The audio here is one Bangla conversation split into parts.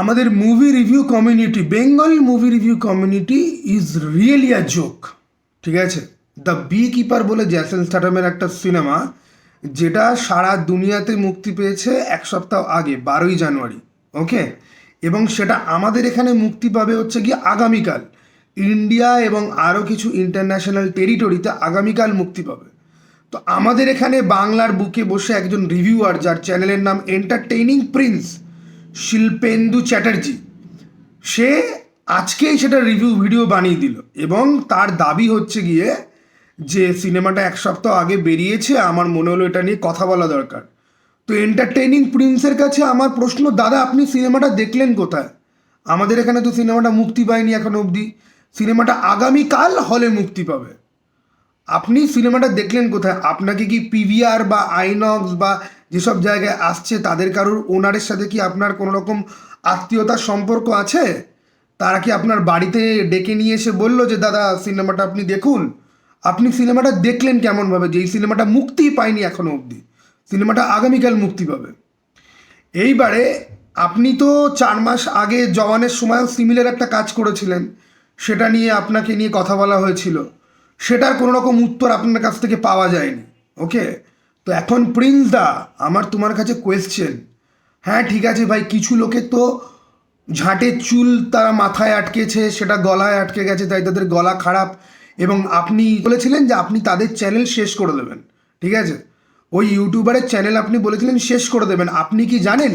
আমাদের movie review community Bengal movie review community is really a joke ঠিক আছে? দ্য বি কিপার বলে জ্যাসেন স্টাটামের একটা সিনেমা যেটা সারা দুনিয়াতে মুক্তি পেয়েছে এক সপ্তাহ আগে, বারোই জানুয়ারি ওকে এবং সেটা আমাদের এখানে মুক্তি পাবে হচ্ছে কি আগামীকাল। ইন্ডিয়া এবং আরও কিছু ইন্টারন্যাশনাল টেরিটরিতে আগামীকাল মুক্তি পাবে। তো আমাদের এখানে বাংলার বুকে বসে একজন রিভিউয়ার যার চ্যানেলের নাম এন্টারটেইনিং প্রিন্স শিল্পেন্দু চ্যাটার্জি। সে আজকেই সেটা রিভিউ ভিডিও বানিয়ে দিল এবং তার দাবি হচ্ছে গিয়ে যে সিনেমাটা এক সপ্তাহ আগে বেরিয়েছে, আমার মনে হলো এটা নিয়ে কথা বলা দরকার। তো এন্টারটেইনিং প্রিন্সের কাছে আমার প্রশ্ন, দাদা, আপনি সিনেমাটা দেখলেন কোথায়? আমাদের এখানে তো সিনেমাটা মুক্তি পায়নি এখন অবধি। সিনেমাটা আগামীকাল হলে মুক্তি পাবে। আপনি সিনেমাটা দেখলেন কোথায়? আপনাকে কি পিভিআর বা আইনক্স বা যেসব জায়গায় আসছে, তাদের কারোর ওনারের সাথে কি আপনার কোনো রকম আত্মীয়তার সম্পর্ক আছে? তারা কি আপনার বাড়িতে ডেকে নিয়ে এসে বলল যে, দাদা, সিনেমাটা আপনি দেখুন আপনি সিনেমাটা দেখলেন কেমনভাবে যে, এই সিনেমাটা মুক্তিই পায়নি এখনও অবধি? সিনেমাটা আগামীকাল মুক্তি পাবে। এইবারে আপনি তো চার মাস আগে জওয়ানের সময়ও সিমিলার একটা কাজ করেছিলেন। সেটা নিয়ে আপনাকে নিয়ে কথা বলা হয়েছিল। সেটার কোনো রকম উত্তর আপনার কাছ থেকে পাওয়া যায়নি। ওকে তো এখন প্রিন্স দা, আমার তোমার কাছে কোয়েশ্চেন হ্যাঁ ঠিক আছে ভাই, কিছু লোকে তো ঝাঁটের চুল তারা মাথায় আটকেছে, সেটা গলায় আটকে গেছে, তাই তাদের গলা খারাপ। এবং আপনি বলেছিলেন যে আপনি তাদের চ্যানেল শেষ করে দেবেন, ঠিক আছে? ওই ইউটিউবারের চ্যানেল আপনি বলেছিলেন শেষ করে দেবেন। আপনি কি জানেন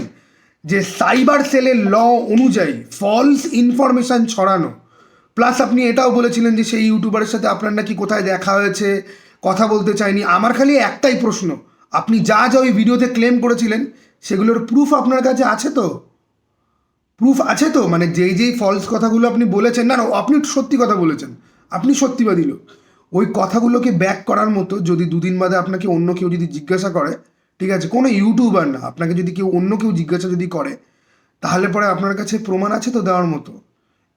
যে সাইবার সেলের ল অনুযায়ী ফলস ইনফরমেশান ছড়ানো প্লাস আপনি এটাও বলেছিলেন যে সেই ইউটিউবারের সাথে আপনার নাকি কোথায় দেখা হয়েছে কথা বলতে চাইনি। আমার খালি একটাই প্রশ্ন। আপনি যা যা ওই ভিডিওতে ক্লেম করেছিলেন, সেগুলোর প্রুফ আপনার কাছে আছে তো? প্রুফ আছে তো? মানে যেই যেই ফলস কথাগুলো আপনি বলেছেন, না না, আপনি সত্যি কথা বলেছেন। আপনি সত্যিবাদী লোক। ওই কথাগুলোকে ব্যাক করার মতো যদি দুদিন বাদে আপনাকে অন্য কেউ যদি জিজ্ঞাসা করে, ঠিক আছে, কোনো ইউটিউবার না, আপনাকে যদি কেউ অন্য কেউ জিজ্ঞাসা যদি করে, তাহলে পরে আপনার কাছে প্রমাণ আছে তো দেওয়ার মতো?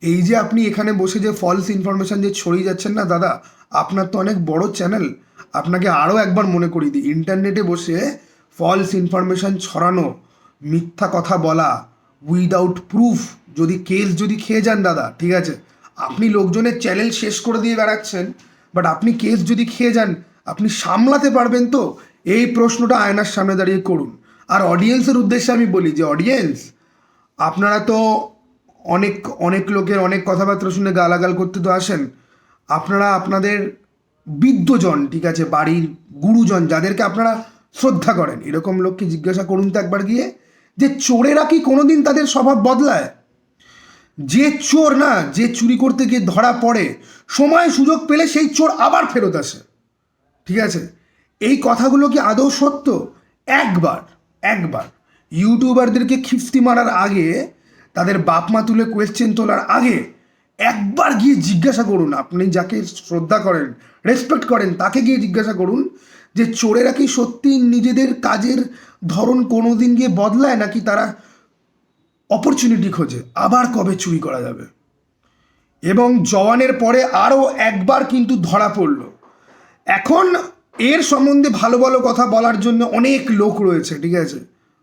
এই যে আপনি এখানে বসে যে ফলস ইনফরমেশান যে ছড়িয়ে যাচ্ছেন না, দাদা, আপনার তো অনেক বড় চ্যানেল আপনাকে আরও একবার মনে করিয়ে দিই। ইন্টারনেটে বসে ফলস ইনফরমেশান ছড়ানো, মিথ্যা কথা বলা উইদাউট প্রুফ যদি কেস যদি খেয়ে যান, দাদা, ঠিক আছে? আপনি লোকজনের চ্যানেল শেষ করে দিয়ে বেড়াচ্ছেন বাট আপনি কেস যদি খেয়ে যান, আপনি সামলাতে পারবেন তো? এই প্রশ্নটা আয়নার সামনে দাঁড়িয়ে করুন। আর অডিয়েন্সের উদ্দেশ্যে আমি বলি যে অডিয়েন্স আপনারা তো অনেক অনেক লোকের অনেক কথাবার্তা শুনে গালাগাল করতে তো আসেন। আপনারা আপনাদের বৃদ্ধজন, ঠিক আছে, বাড়ির গুরুজন, যাদেরকে আপনারা শ্রদ্ধা করেন, এরকম লোককে জিজ্ঞাসা করুন তো একবার গিয়ে, যে চোরেরা কি কোনোদিন তাদের স্বভাব বদলায়? যে চোর না, যে চুরি করতে গিয়ে ধরা পড়ে, সময় সুযোগ পেলে সেই চোর আবার ফেরত আসে। ঠিক আছে? এই কথাগুলো কি আদৌ সত্য? একবার একবার। ইউটিউবারদেরকে খিস্তি মারার আগে তাদের বাপ মা তুলে কোয়েশ্চেন তোলার আগে একবার গিয়ে জিজ্ঞাসা করুন। আপনি যাকে শ্রদ্ধা করেন রেসপেক্ট করেন, তাকে গিয়ে জিজ্ঞাসা করুন যে চোরেরা কি সত্যি নিজেদের কাজের ধরন কোনো দিন গিয়ে বদলায় নাকি তারা অপরচুনিটি খোঁজে? আবার কবে চুরি করা যাবে? এবং জওয়ানের পরে আরও একবার কিন্তু ধরা পড়ল। এখন এর সম্বন্ধে ভালো ভালো কথা বলার জন্য অনেক লোক রয়েছে, ঠিক আছে?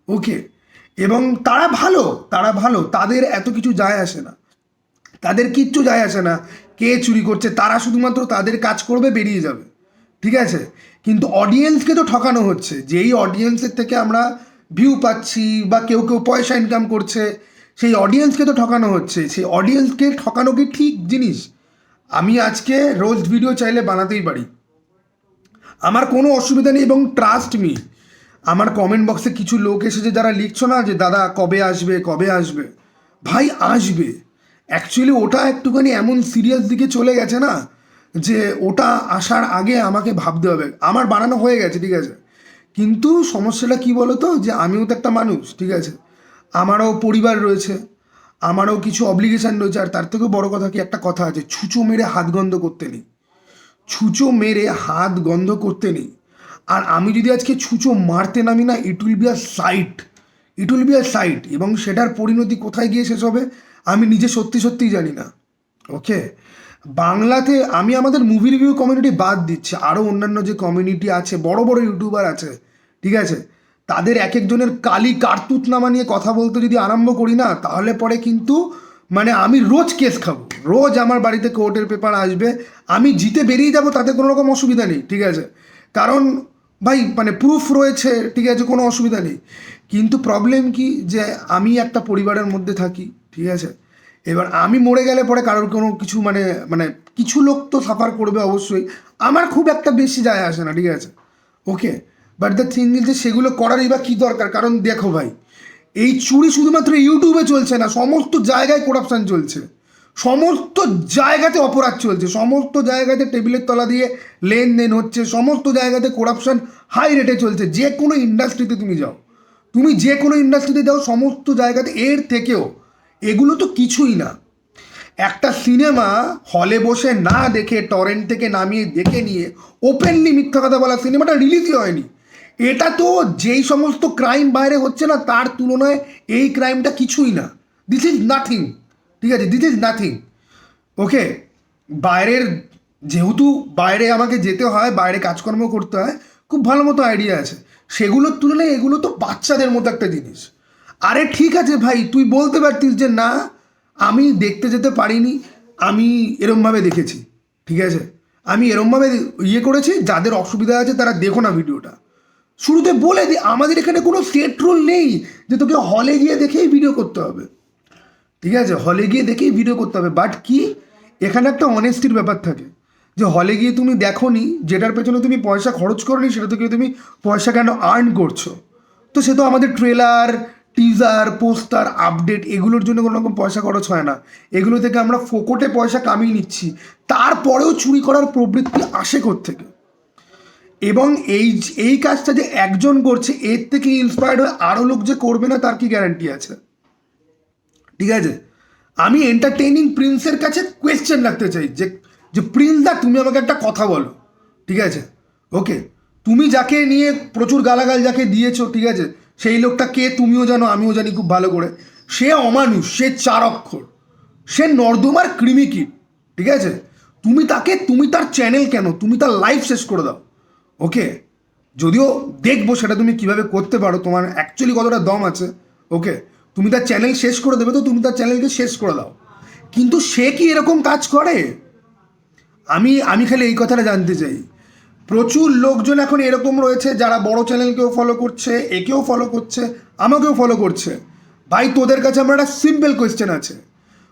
ওকে এবং তারা ভালো তারা ভালো, তাদের এত কিছু যায় আসে না। তাদের কিচ্ছু যায় আসে না। কে চুরি করছে, তারা শুধুমাত্র তাদের কাজ করবে, বেরিয়ে যাবে। ঠিক আছে? কিন্তু অডিয়েন্সকে তো ঠকানো হচ্ছে। যেই অডিয়েন্সের থেকে আমরা ভিউ পাচ্ছি বা কেউ কেউ পয়সা ইনকাম করছে, সেই অডিয়েন্সকে তো ঠকানো হচ্ছে। সেই অডিয়েন্সকে ঠকানো কি ঠিক জিনিস? আমি আজকে রোজ ভিডিও চাইলে বানাতেই পারি। আমার কোনো অসুবিধা নেই এবং ট্রাস্ট মি আমার কমেন্ট বক্সে কিছু লোক এসেছে যারা লিখছো না যে, দাদা, কবে আসবে? কবে আসবে? ভাই, আসবে। অ্যাকচুয়ালি ওটা একটুখানি এমন সিরিয়াস দিকে চলে গেছে না যে, ওটা আসার আগে আমাকে ভাবতে হবে। আমার বানানো হয়ে গেছে, ঠিক আছে? কিন্তু সমস্যাটা কি বলো তো যে, আমিও তো একটা মানুষ, ঠিক আছে? আমারও পরিবার রয়েছে, আমারও কিছু অব্লিগেশন রয়েছে, আর তার থেকেও বড় কথা কি, একটা কথা আছে, ছুঁচো মেরে হাত গন্ধ করতে নেই। ছুঁচো মেরে হাত গন্ধ করতে নেই। আর আমি যদি আজকে ছুঁচো মারতে নামি না it will be a sight it will be a sight এবং সেটার পরিণতি কোথায় গিয়ে শেষ হবে, আমি নিজে সত্যি সত্যিই জানি না। ওকে বাংলাতে আমি আমাদের মুভি রিভিউ কমিউনিটি বাদ দিচ্ছি। আরও অন্যান্য যে কমিউনিটি আছে, বড় বড় ইউটিউবার আছে, ঠিক আছে? তাদের এক একজনের কালি কার্তুতনামা নিয়ে কথা বলতে যদি আরম্ভ করি না, তাহলে পরে কিন্তু মানে আমি রোজ কেস খাব। রোজ আমার বাড়িতে কোর্টের পেপার আসবে, আমি জিতে বেরিয়ে যাব, তাতে কোনো রকম অসুবিধা নেই, ঠিক আছে? কারণ ভাই মানে প্রুফ রয়েছে, ঠিক আছে, কোনো অসুবিধা নেই। কিন্তু প্রবলেম কি? যে আমি একটা পরিবারের মধ্যে থাকি, ঠিক আছে? এবার আমি মরে গেলে পরে কারোর কোনো কিছু মানে মানে কিছু লোক তো সাফার করবে অবশ্যই। আমার খুব একটা বেশি যায় আসে না, ঠিক আছে? ওকে বাট দ্য থিং যে সেগুলো করারই বা কী দরকার? কারণ দেখো ভাই, এই চুরি শুধুমাত্র ইউটিউবে চলছে না, সমস্ত জায়গায় করাপশান চলছে। সমস্ত জায়গাতে অপরাধ চলছে। সমস্ত জায়গাতে টেবিলের তলা দিয়ে লেনদেন হচ্ছে, সমস্ত জায়গাতে করাপশান হাই রেটে চলছে। যে কোনো ইন্ডাস্ট্রিতে তুমি যাও। তুমি যে কোনো ইন্ডাস্ট্রিতে যাও, সমস্ত জায়গাতে এর থেকেও এগুলো তো কিছুই না। একটা সিনেমা হলে বসে না দেখে টরেন্ট থেকে নামিয়ে দেখে নিয়ে ওপেনলি মিথ্যা কথা বলা সিনেমাটা রিলিজই হয়নি। এটা তো যেই সমস্ত ক্রাইম বাইরে হচ্ছে না, তার তুলনায় এই ক্রাইমটা কিছুই না। দিস ইজ নাথিং ঠিক আছে দিস ইজ নাথিং ওকে বাইরের যেহেতু বাইরে আমাকে যেতে হয়, বাইরে কাজকর্ম করতে হয়, খুব ভালো মতো আইডিয়া আছে। সেগুলোর তুলনায় এগুলো তো বাচ্চাদের মতো একটা জিনিস। আরে ঠিক আছে ভাই, তুই বলতে পারতিস যে না, আমি দেখতে যেতে পারিনি, আমি এরমভাবে দেখেছি, ঠিক আছে? আমি এরমভাবে ইয়ে করেছি, যাদের অসুবিধা আছে তারা দেখো না ভিডিওটা। শুরুতে বলে দিই আমাদের এখানে কোনো সেট রুল নেই যে তোকে হলে গিয়ে দেখেই ভিডিও করতে হবে। ঠিক আছে? হলে গিয়ে দেখেই ভিডিও করতে হবে। বাট কি? এখানে একটা অনেস্টির ব্যাপার থাকে। যে হলে গিয়ে তুমি দেখো নি যেটার পেছনে তুমি পয়সা খরচ করনি, সেটা থেকে তুমি পয়সা কেন আর্ন করছ? তো সে তো আমাদের ট্রেলার টিজার পোস্টার আপডেট এগুলোর জন্য কোনো রকম পয়সা খরচ হয় না। এগুলো থেকে আমরা ফোকটে পয়সা কামিয়ে নিচ্ছি। তারপরেও চুরি করার প্রবৃত্তি আসে থেকে এবং এই এই কাজটা যে একজন করছে, এর থেকে ইন্সপায়ার্ড হয়ে আরও লোক যে করবে না, তার কি গ্যারান্টি আছে? ঠিক আছে? আমি এন্টারটেইনিং প্রিন্সের কাছে কোয়েশ্চেন রাখতে চাই যে যে প্রিন্স দা তুমি আমাকে একটা কথা বলো, ঠিক আছে? ওকে তুমি যাকে নিয়ে প্রচুর গালাগাল যাকে দিয়েছ, ঠিক আছে? সেই লোকটা কে, তুমিও জানো, আমিও জানি খুব ভালো করে। সে অমানুষ, সে চার অক্ষর সে নর্দমার কৃমিকিট ঠিক আছে? তুমি তাকে, তুমি তার চ্যানেল কেন? তুমি তার লাইফ শেষ করে দাও। ওকে যদিও দেখব সেটা তুমি কীভাবে করতে পারো, তোমার অ্যাকচুয়ালি কতটা দম আছে। ওকে তুমি তার চ্যানেল শেষ করে দেবে তো তুমি তার চ্যানেলকে শেষ করে দাও। কিন্তু সে কি এরকম কাজ করে? আমি আমি খালি এই কথাটা জানতে চাই। প্রচুর লোকজন এখন এরকম রয়েছে যারা বড় চ্যানেলকেও ফলো করছে, একেও ফলো করছে, আমাকেও ফলো করছে। ভাই, তোদের কাছে আমার একটা সিম্পল কোয়েশ্চেন আছে।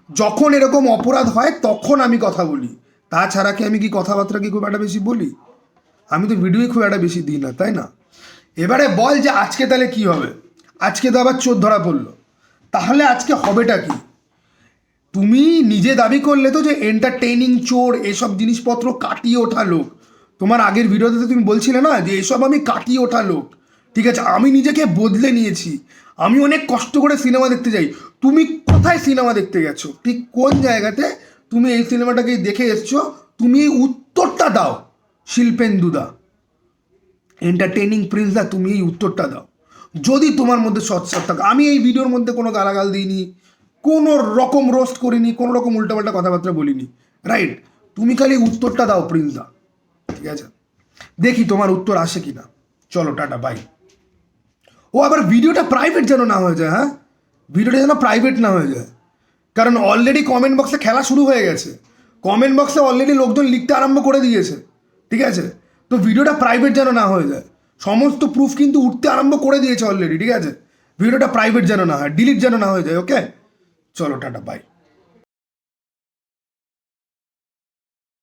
যখন এরকম অপরাধ হয়, তখন আমি কথা বলি। তাছাড়া কি আমি কি কথাবার্তা কি খুব একটা বেশি বলি? আমি তো ভিডিওই খুব একটা বেশি দিই না, তাই না? এবারে বল যে আজকে তাহলে কি হবে? আজকে তো আবার চোর ধরা পড়ল। তাহলে আজকে হবেটা কি? তুমি নিজে দাবি করলে তো যে এন্টারটেইনিং চোর, এসব জিনিসপত্র কাটিয়ে ওঠা লোক। তোমার আগের ভিডিওতে তো তুমি বলছিলে না যে এসব আমি কাটিয়ে ওঠা লোক। ঠিক আছে, আমি নিজেকে বদলে নিয়েছি। আমি অনেক কষ্ট করে সিনেমা দেখতে যাই। তুমি কোথায় সিনেমা দেখতে গেছো? ঠিক কোন জায়গাতে তুমি এই সিনেমাটাকে দেখে এসছো? তুমি এই উত্তরটা দাও শিল্পেন্দুদা এন্টারটেইনিং প্রিন্স দা, তুমি এই উত্তরটা দাও। যদি তোমার মধ্যে সৎসার থাকে, আমি এই ভিডিওর মধ্যে কোনো গালাগাল দিইনি, কোনো রকম রোস্ট করিনি, কোনো রকম উল্টাপাল্টা কথাবার্তা বলিনি রাইট তুমি খালি উত্তরটা দাও প্রিন্স দা ঠিক আছে? দেখি তোমার উত্তর আসে কি না চলো, টাটা বাই ও আবার ভিডিওটা প্রাইভেট যেন না হয়ে যায় হ্যাঁ? ভিডিওটা যেন প্রাইভেট না হয়ে যায়। কারণ অলরেডি কমেন্ট বক্সে খেলা শুরু হয়ে গেছে। কমেন্ট বক্সে অলরেডি লোকজন লিখতে আরম্ভ করে দিয়েছে। ঠিক আছে? তো ভিডিওটা প্রাইভেট যেন না হয়ে যায়। সমস্ত প্রুফ কিন্তু উঠতে আরম্ভ করে দিয়েছে অলরেডি ঠিক আছে? ভিডিওটা প্রাইভেট যেন না হয় ডিলিট যেন না হয়ে যায় ওকে চলো, টাটা বাই